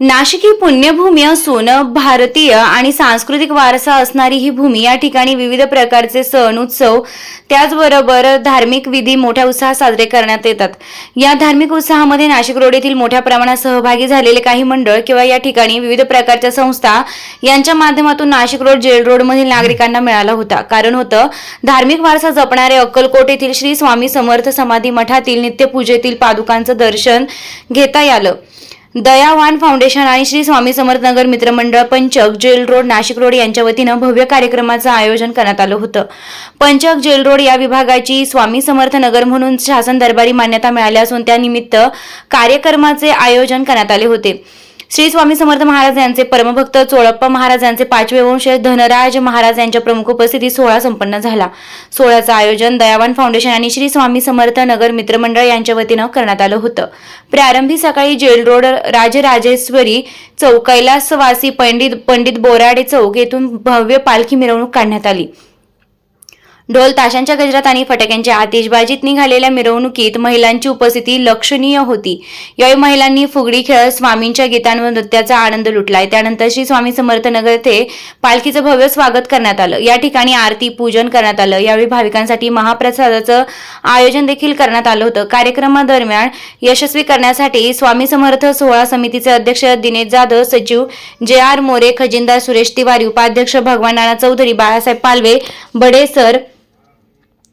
नाशिक ही पुण्यभूमी असून भारतीय आणि सांस्कृतिक वारसा असणारी ही भूमी या ठिकाणी विविध प्रकारचे सण उत्सव त्याचबरोबर धार्मिक विधी मोठ्या उत्साहात साजरे करण्यात येतात. या धार्मिक उत्साहामध्ये नाशिक रोड येथील मोठ्या प्रमाणात सहभागी झालेले काही मंडळ किंवा या ठिकाणी विविध प्रकारच्या संस्था यांच्या माध्यमातून नाशिक रोड जेल रोडमधील नागरिकांना मिळाला होता. कारण होतं धार्मिक वारसा जपणारे अक्कलकोट येथील श्री स्वामी समर्थ समाधी मठातील नित्यपूजेतील पादुकांचं दर्शन घेता आलं. दयावान फाउंडेशन आणि श्री स्वामी समर्थनगर मित्रमंडळ पंचक जेल रोड नाशिक रोड यांच्या वतीनं भव्य कार्यक्रमाचं आयोजन करण्यात आलं होतं. पंचक जेल रोड या विभागाची स्वामी समर्थनगर म्हणून शासन दरबारी मान्यता मिळाली असून त्यानिमित्त कार्यक्रमाचे आयोजन करण्यात आले होते. श्री स्वामी समर्थ महाराज यांचे परमभक्त चोळप्पा महाराज यांचे पाचवे वंश धनराज महाराज यांच्या प्रमुख उपस्थितीत सोहळा संपन्न झाला. सोहळ्याचं आयोजन दयावान फाउंडेशन आणि श्री स्वामी समर्थ नगर मित्रमंडळ यांच्या वतीनं करण्यात आलं होतं. प्रारंभी सकाळी जेल रोड राजराजेश्वरी चौक कैलासवासी पंडित पंडित बोराडे चौक येथून भव्य पालखी मिरवणूक काढण्यात आली. ढोल ताशांच्या गजरात आणि फटाक्यांच्या आतिषबाजीत निघालेल्या मिरवणुकीत महिलांची उपस्थिती लक्षणीय होती. यावेळी महिलांनी फुगडी खेळत स्वामींच्या गीतांवर नृत्याचा आनंद लुटलाय. त्यानंतर श्री स्वामी समर्थ नगर येथे पालखीचं भव्य स्वागत करण्यात आलं. या ठिकाणी आरती पूजन करण्यात आलं. यावेळी भाविकांसाठी महाप्रसादाचं आयोजन देखील करण्यात आलं होतं. कार्यक्रमादरम्यान यशस्वी करण्यासाठी स्वामी समर्थ सोहळा समितीचे अध्यक्ष दिनेश जाधव सचिव जे आर मोरे खजिनदार सुरेश तिवारी उपाध्यक्ष भगवान नाना चौधरी बाळासाहेब पालवे बडे सर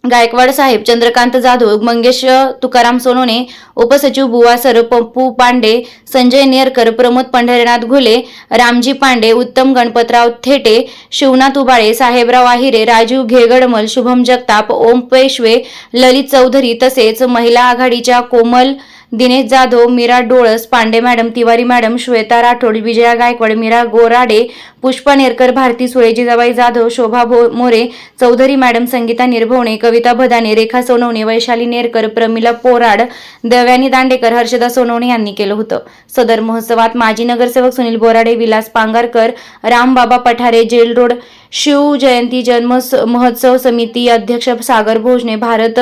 गायकवाड साहेब चंद्रकांत जाधव मंगेश तुकाराम सोनोने उपसचिव बुवा सर पप्पू पांडे संजय नेरकर प्रमोद पंढरीनाथ घुले रामजी पांडे उत्तम गणपतराव थेटे शिवनाथ उबाळे साहेबराव आहिरे राजीव घेगडमल शुभम जगताप ओम पेशवे ललित चौधरी तसेच महिला आघाडीच्या कोमल दिनेश जाधव मीरा डोळस पांडे मॅडम तिवारी मॅडम श्वेता राठोड विजया गायकवाड मीरा गोराडे पुष्पा नेरकर भारती सुळे जिजाबाई जाधव शोभा भो मोरे चौधरी मॅडम संगीता निर्भवणे कविता भदाने रेखा सोनवणे वैशाली नेरकर प्रमिला पोराड दव्यानी दांडेकर हर्षदा सोनवणे यांनी केलं होतं. सदर महोत्सवात माजी नगरसेवक सुनील बोराडे विलास पांगारकर रामबाबा पठारे जेल रोड शिव जयंती जन्म महोत्सव समिती अध्यक्ष सागर भोजने भारत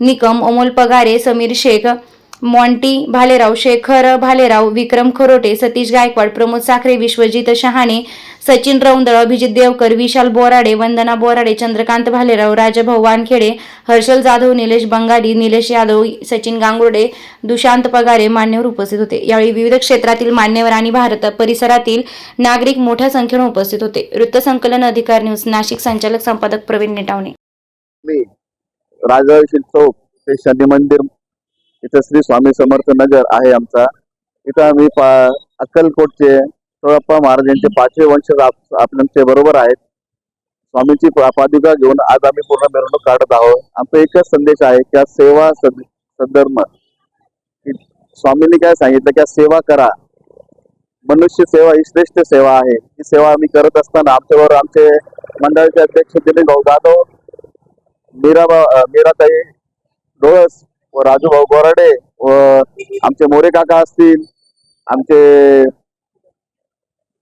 निकम अमोल पगारे समीर शेख मॉन्टी भालेराव शेखर भालेराव विक्रम खरोटे सतीश गायकवाड प्रमोद साखरे विश्वजित शहाणे सचिन रौंदळ अभिजित देवकर विशाल बोराडे वंदना बोराडे चंद्रकांत भालेराव राजभाऊ वानखेडे हर्षल जाधव निलेश बंगाली निलेश यादव सचिन गांगुर्डे दुशांत पगारे मान्यवर उपस्थित होते. यावेळी विविध क्षेत्रातील मान्यवर आणि भारत परिसरातील नागरिक मोठ्या संख्येने उपस्थित होते. वृत्तसंकलन अधिकार न्यूज नाशिक संचालक संपादक प्रवीण नेटावणे. मी चौक ते शनी मंदिर इथं श्री स्वामी समर्थ नगर आहे आमचा. इथं आम्ही पा अक्कलकोटचे सोळप्पा महाराजांचे पाचवे वंश आप- बरोबर आहेत. स्वामींची पा- पादुका घेऊन आज आम्ही पूर्ण मिरवणूक काढत आहोत. आमचा एकच संदेश आहे की सेवा सद- सद्धर्म स्वामींनी काय सांगितलं की सेवा करा. मनुष्य सेवा ही श्रेष्ठ सेवा आहे. ही सेवा आम्ही करत असताना आमच्याबरोबर आमचे मंडळाचे अध्यक्ष दिलीप भाऊ जाधव मीरा मीराताई डोळस व राजूभाऊ बोराडे गोराडे व आमचे मोरे काका असतील आमचे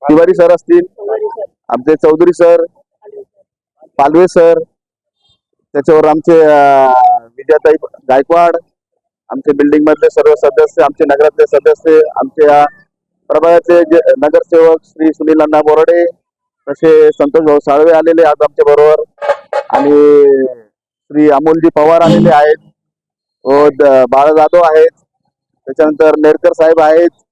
तिवारी सर असतील आमचे चौधरी सर पालवे सर त्याच्यावर आमचे अं, विजयाताई गायकवाड आमचे बिल्डिंग मधले सर्व सदस्य आमचे नगरातले सदस्य आमच्या प्रभागाचे नगरसेवक श्री सुनील अण्णा बोराडे तसे संतोष भाऊ साळवे आलेले आज आमच्या बरोबर. आणि श्री अमोलजी पवार आलेले आहेत. बाळा जाधव आहेत. त्याच्यानंतर नेरकर साहेब आहेत.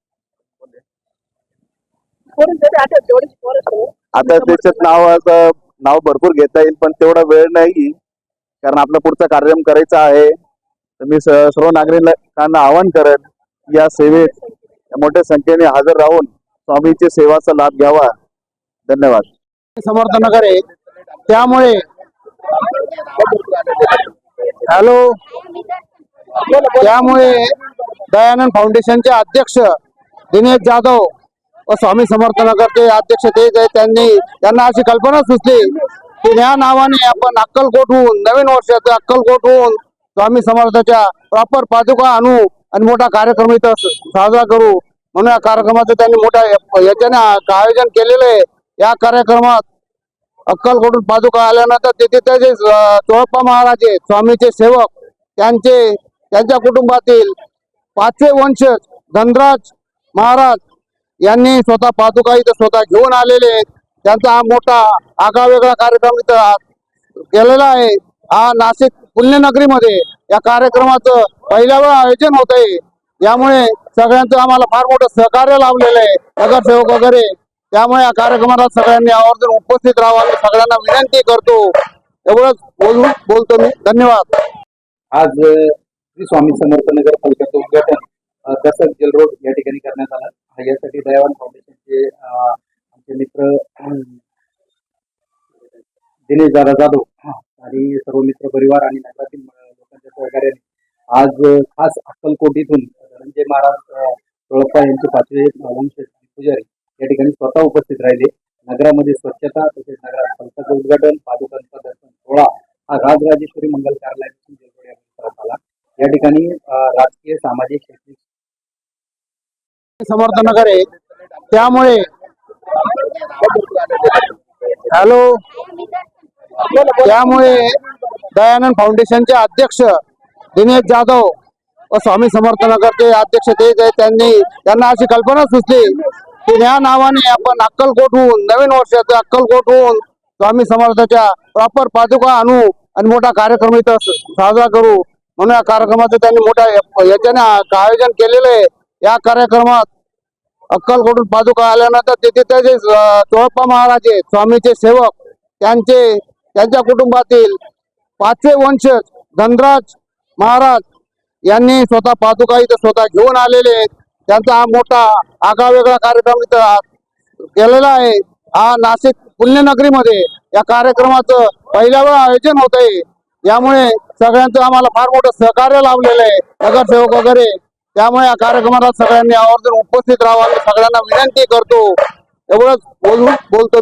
आता त्याच्यात नाव आता नाव भरपूर घेता येईल पण तेवढा वेळ नाही. कारण आपला पुढचा कार्यक्रम करायचा आहे. तर मी सर्व नागरिकांना आवाहन करेन या सेवेत मोठ्या संख्येने हजर राहून स्वामीची सेवाचा लाभ घ्यावा. धन्यवाद. समर्थनगर आहे. त्यामुळे हॅलो? त्यामुळे दयानंद फाउंडेशनचे अध्यक्ष दिनेश जाधव व स्वामी समर्थनगरचे अध्यक्ष तेच आहे त्यांनी त्यांना अशी कल्पना सुचली की या नावाने आपण अक्कलकोटहून नवीन वर्षाचं अक्कलकोटहून स्वामी समर्थाच्या प्रॉपर पादुका आणू आणि मोठा कार्यक्रम इथं साजरा करू. म्हणून या कार्यक्रमाचं त्यांनी मोठ्या याच्याने आयोजन केलेलं आहे. या कार्यक्रमात अक्कलकोटून पादुका आल्यानंतर तिथे त्याचे चोळप्पा महाराज आहेत स्वामीचे सेवक त्यांचे त्यांच्या कुटुंबातील पाचवे वंशज धनराज महाराज यांनी स्वतः पादुका इथं स्वतः घेऊन आलेले आहेत. त्यांचा हा मोठा आगळावेगळा कार्यक्रम इथं गेलेला केलेला आहे. हा नाशिक पुण्यनगरीमध्ये या कार्यक्रमाचं पहिल्या वेळा आयोजन होत आहे. यामुळे सगळ्यांचं आम्हाला फार मोठं सहकार्य लाभलेलं आहे. नगरसेवक वगैरे त्यामुळे या कार्यक्रमाला सगळ्यांनी आवर्जून उपस्थित राहावं मी सगळ्यांना विनंती करतो. एवढंच बोलून बोलतो मी. धन्यवाद. आज स्वामी समर्थ नगर पालिकेचं उद्घाटन दसक जेल रोड या ठिकाणी करण्यात आलं. यासाठी दयावान फाउंडेशनचे आमचे मित्र दिनेश दादा जाधव आणि सर्व मित्र परिवार आणि नगरातील लोकांच्या सहकार्याने आज खास अक्कलकोट इथून धनंजय महाराज तोळप्पा यांचे पाचवे वंश पुजारी या ठिकाणी स्वतः उपस्थित राहिले. नगरामध्ये स्वच्छता तसेच नगरात संस्थाचं उद्घाटन पादुकांचा दर्शन सोहळा हा राजराजेश्वरी मंगल कार्यालय जेलरोड या परिसरात आला या ठिकाणी राजकीय सामाजिक शैक्षणिक समर्थ नगर आहे. त्यामुळे हॅलो? त्यामुळे दयानंद फाउंडेशनचे अध्यक्ष दिनेश जाधव व स्वामी समर्थ नगरचे अध्यक्ष तेच आहे त्यांनी त्यांना अशी कल्पना सुचली की या नावाने आपण अक्कलकोटहून नवीन वर्षाचं अक्कलकोटहून स्वामी समर्थाच्या प्रॉपर पादुका आणू आणि मोठा कार्यक्रम इथं साजरा करू. म्हणून या कार्यक्रमाचं त्यांनी मोठ्या याच्याने आयोजन केलेलं आहे. या कार्यक्रमात अक्कलकडून पादुका आल्यानंतर तिथे त्याचे चोळप्पा महाराज स्वामीचे सेवक त्यांचे त्यांच्या कुटुंबातील पाचवे वंशज धनराज महाराज यांनी स्वतः पादुका इथं स्वतः घेऊन आलेले आहेत. त्यांचा हा मोठा आगळावेगळा कार्यक्रम इथं केलेला आहे. हा नाशिक पुण्यनगरीमध्ये या कार्यक्रमाचं पहिल्या वेळा आयोजन होत आहे यामुळे सगळ्यांचं आम्हाला फार मोठं सहकार्य लाभलेलं आहे. नगरसेवक वगैरे. त्यामुळे या कार्यक्रमाला सगळ्यांनी आवर्जून उपस्थित राहावं. मी सगळ्यांना विनंती करतो. एवढंच बोलून बोलतो